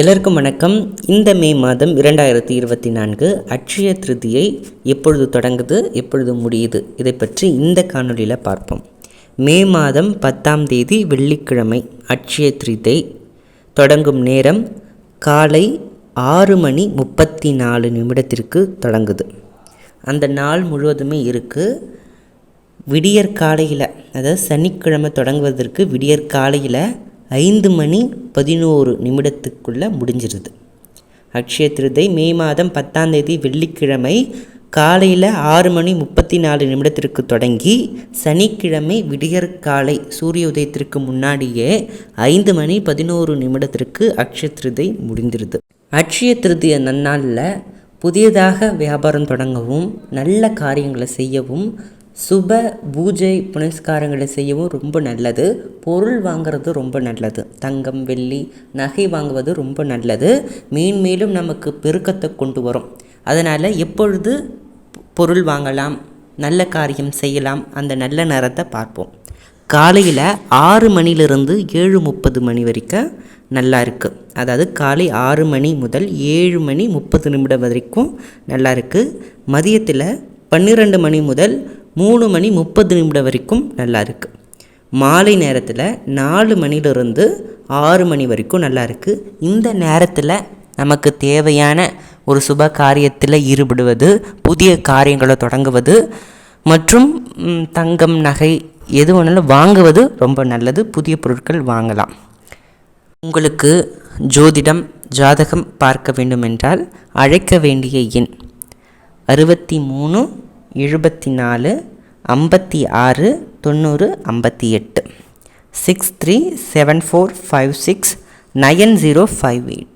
எல்லாருக்கும் வணக்கம். இந்த மே மாதம் இரண்டாயிரத்தி இருபத்தி நான்கு அட்சய திருதியை எப்பொழுது தொடங்குது எப்பொழுது முடியுது இதை பற்றி இந்த காணொளியில் பார்ப்போம். மே மாதம் பத்தாம் தேதி வெள்ளிக்கிழமை அட்சய திருதை தொடங்கும் நேரம் காலை ஆறு மணி முப்பத்தி நாலு நிமிடத்திற்கு தொடங்குது. அந்த நாள் முழுவதுமே இருக்குது விடியற் காலையில் அதாவது சனிக்கிழமை தொடங்குவதற்கு விடியற் காலையில் ஐந்து மணி பதினோரு நிமிடத்துக்குள்ளே முடிஞ்சிருது. அக்ஷய திருதை மே மாதம் பத்தாம் தேதி வெள்ளிக்கிழமை காலையில் ஆறு மணி முப்பத்தி நாலு நிமிடத்திற்கு தொடங்கி சனிக்கிழமை விடியற் காலை சூரிய உதயத்திற்கு முன்னாடியே ஐந்து மணி பதினோரு நிமிடத்திற்கு அக்ஷய திருதை முடிந்திருது. அக்ஷய திருதிய நன்னாளில் புதியதாக வியாபாரம் தொடங்கவும் நல்ல காரியங்களை செய்யவும் சுப பூஜை புனஸ்காரங்களை செய்யவும் ரொம்ப நல்லது. பொருள் வாங்குறது ரொம்ப நல்லது. தங்கம் வெள்ளி நகை வாங்குவது ரொம்ப நல்லது. மேன்மேலும் நமக்கு பெருக்கத்தை கொண்டு வரும். அதனால் எப்பொழுது பொருள் வாங்கலாம் நல்ல காரியம் செய்யலாம் அந்த நல்ல நேரத்தை பார்ப்போம். காலையில் ஆறு மணிலிருந்து ஏழு முப்பது மணி வரைக்கும் நல்லா இருக்குது அதாவது காலை ஆறு மணி முதல் ஏழு மணி முப்பது நிமிடம் வரைக்கும் நல்லா இருக்குது மதியத்தில் பன்னிரெண்டு மணி முதல் மூணு மணி முப்பது நிமிடம் வரைக்கும் நல்லா இருக்குது மாலை நேரத்தில் நாலு மணிலிருந்து ஆறு மணி வரைக்கும் நல்லா இருக்குது இந்த நேரத்தில் நமக்கு தேவையான ஒரு சுப காரியத்தில் ஈடுபடுவது புதிய காரியங்களை தொடங்குவது மற்றும் தங்கம் நகை எது வேணாலும் வாங்குவது ரொம்ப நல்லது. புதிய பொருட்கள் வாங்கலாம். உங்களுக்கு ஜோதிடம் ஜாதகம் பார்க்க வேண்டுமென்றால் அழைக்க வேண்டிய எண் அறுபத்தி மூணு எழுபத்தி நாலு ஐம்பத்தி ஆறு தொண்ணூறு ஐம்பத்தி எட்டு six three seven four five six nine zero five eight